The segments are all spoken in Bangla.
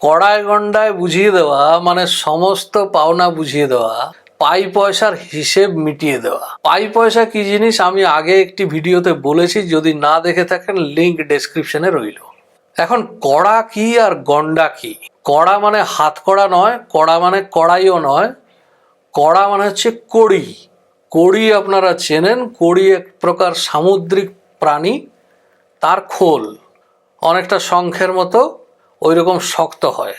কড়ায় গন্ডায় বুঝিয়ে দেওয়া মানে সমস্ত পাওনা বুঝিয়ে দেওয়া, পাই পয়সার হিসেব মিটিয়ে দেওয়া। পাই পয়সা কি জিনিস? আমি আগে একটি ভিডিওতে বলেছি, যদি না দেখে থাকেন লিংক ডেসক্রিপশনে রইল। এখন কড়া কি আর গন্ডা কি? কড়া মানে হাত কড়া নয়, কড়া মানে কড়াইও নয়। কড়া মানে হচ্ছে কড়ি। কড়ি আপনারা চেনেন, কড়ি এক প্রকার সামুদ্রিক প্রাণী, তার খোল। অনেকটা শঙ্খের মতো ওই রকম শক্ত হয়।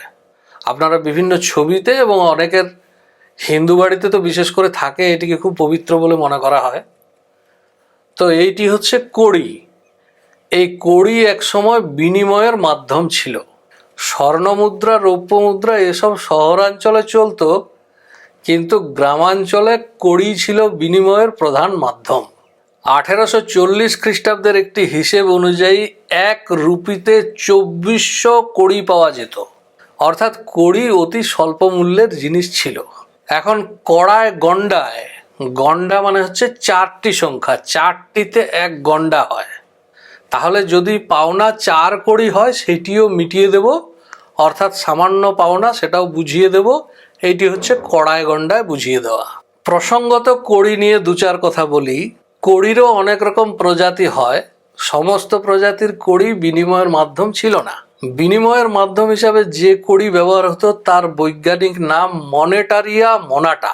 আপনারা বিভিন্ন ছবিতে এবং অনেকের হিন্দু বাড়িতে তো বিশেষ করে থাকে, এটিকে খুব পবিত্র বলে মনে করা হয়। তো এইটি হচ্ছে কড়ি। এই কড়ি একসময় বিনিময়ের মাধ্যম ছিল। স্বর্ণমুদ্রা রৌপ্য মুদ্রা এসব শহরাঞ্চলে চলতো, কিন্তু গ্রামাঞ্চলে কড়ি ছিল বিনিময়ের প্রধান মাধ্যম। আঠেরোশো চল্লিশ খ্রিস্টাব্দের একটি হিসেব অনুযায়ী এক রুপিতে চব্বিশশো কড়ি পাওয়া যেত। অর্থাৎ কড়ি অতি স্বল্প মূল্যের জিনিস ছিল। এখন কড়ায় গন্ডায় গন্ডা মানে হচ্ছে চারটি সংখ্যা, চারটিতে এক গন্ডা হয়। তাহলে যদি পাওনা চার কড়ি হয়, সেটিও মিটিয়ে দেব। অর্থাৎ সামান্য পাওনা সেটাও বুঝিয়ে দেব। এইটি হচ্ছে কড়ায় গন্ডায় বুঝিয়ে দেওয়া। প্রসঙ্গত কড়ি নিয়ে দু চার কথা বলি। কড়িরও অনেক রকম প্রজাতি হয়। সমস্ত প্রজাতির কড়ি বিনিময়ের মাধ্যম ছিল না। বিনিময়ের মাধ্যম হিসাবে যে কড়ি ব্যবহার হতো তার বৈজ্ঞানিক নাম মনেটারিয়া মোনাটা।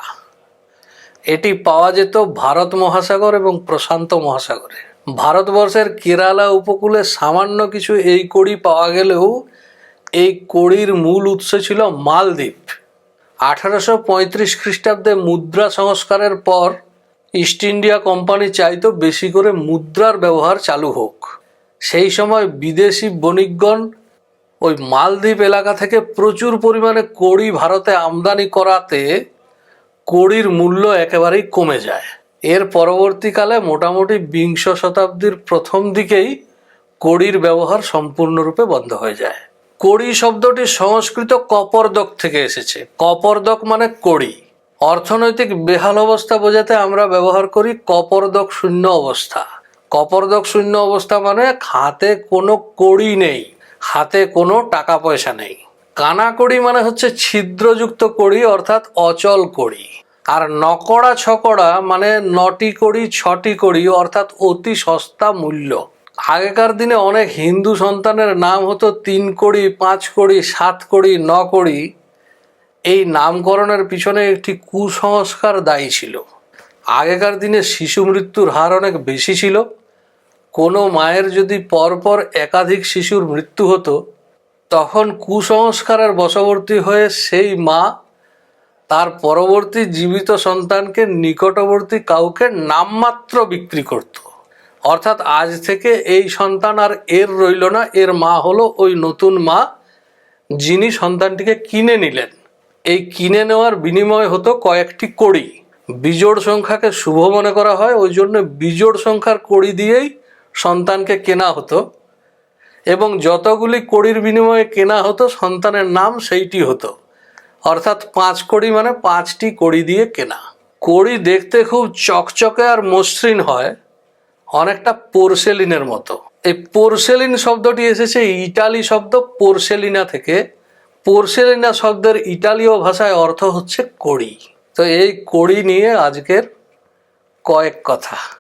এটি পাওয়া যেত ভারত মহাসাগর এবং প্রশান্ত মহাসাগরে। ভারতবর্ষের কেরালা উপকূলে সামান্য কিছু এই কড়ি পাওয়া গেলেও এই কড়ির মূল উৎস ছিল মালদ্বীপ। আঠারোশো পঁয়ত্রিশ খ্রিস্টাব্দে মুদ্রা সংস্কারের পর ইস্ট ইন্ডিয়া কোম্পানি চাইতো বেশি করে মুদ্রার ব্যবহার চালু হোক। সেই সময় বিদেশি বণিকগণ ওই মালদ্বীপ এলাকা থেকে প্রচুর পরিমাণে কড়ি ভারতে আমদানি করাতে কড়ির মূল্য একেবারেই কমে যায়। এর পরবর্তীকালে মোটামুটি বিংশ শতাব্দীর প্রথম দিকেই কড়ির ব্যবহার সম্পূর্ণরূপে বন্ধ হয়ে যায়। কড়ি শব্দটি সংস্কৃত কপরদক থেকে এসেছে। কপরদক মানে কড়ি। অর্থনৈতিক বেহাল অবস্থা বোঝাতে আমরা ব্যবহার করি কপরদক শূন্য অবস্থা। কপরদক শূন্য অবস্থা মানে হাতে কোনো কড়ি নেই, হাতে কোনো টাকা পয়সা নেই। কানা কড়ি মানে হচ্ছে ছিদ্রযুক্ত কড়ি অর্থাৎ অচল কড়ি। আর নকড়া ছকড়া মানে নটি কড়ি, ছটি কড়ি অর্থাৎ অতি সস্তা মূল্য। আগেকার দিনে অনেক হিন্দু সন্তানের নাম হতো তিন কড়ি, পাঁচ কড়ি, সাত কড়ি, ন কড়ি। এই নামকরণের পিছনে একটি কুসংস্কার দায়ী ছিল। আগেকার দিনে শিশু মৃত্যুর হার অনেক বেশি ছিল। কোনো মায়ের যদি পরপর একাধিক শিশুর মৃত্যু হতো, তখন কুসংস্কারের বশবর্তী হয়ে সেই মা তার পরবর্তী জীবিত সন্তানকে নিকটবর্তী কাউকে নামমাত্র বিক্রি করত। অর্থাৎ আজ থেকে এই সন্তান আর এর রইল না, এর মা হলো ওই নতুন মা, যিনি সন্তানটিকে কিনে নিলেন। এই কিনে নেওয়ার বিনিময় হতো কয়েকটি কড়ি। বিজোড় সংখ্যাকে শুভ মনে করা হয়, ওই জন্য বিজোড় সংখ্যার কড়ি দিয়েই সন্তানকে কেনা হতো। এবং যতগুলি কড়ির বিনিময়ে কেনা হতো, সন্তানের নাম সেইটি হতো। অর্থাৎ পাঁচ কড়ি মানে পাঁচটি কড়ি দিয়ে কেনা। কড়ি দেখতে খুব চকচকে আর মসৃণ হয়, অনেকটা পোরসেলিনের মতো। এই পোরসেলিন শব্দটি এসেছে, ইটালি শব্দ পোরসেলিনা থেকে। পোরসেলিনা শব্দের ইটালীয় ভাষায় অর্থ হচ্ছে কড়ি। তো এই কড়ি নিয়ে আজকের কয়েক কথা।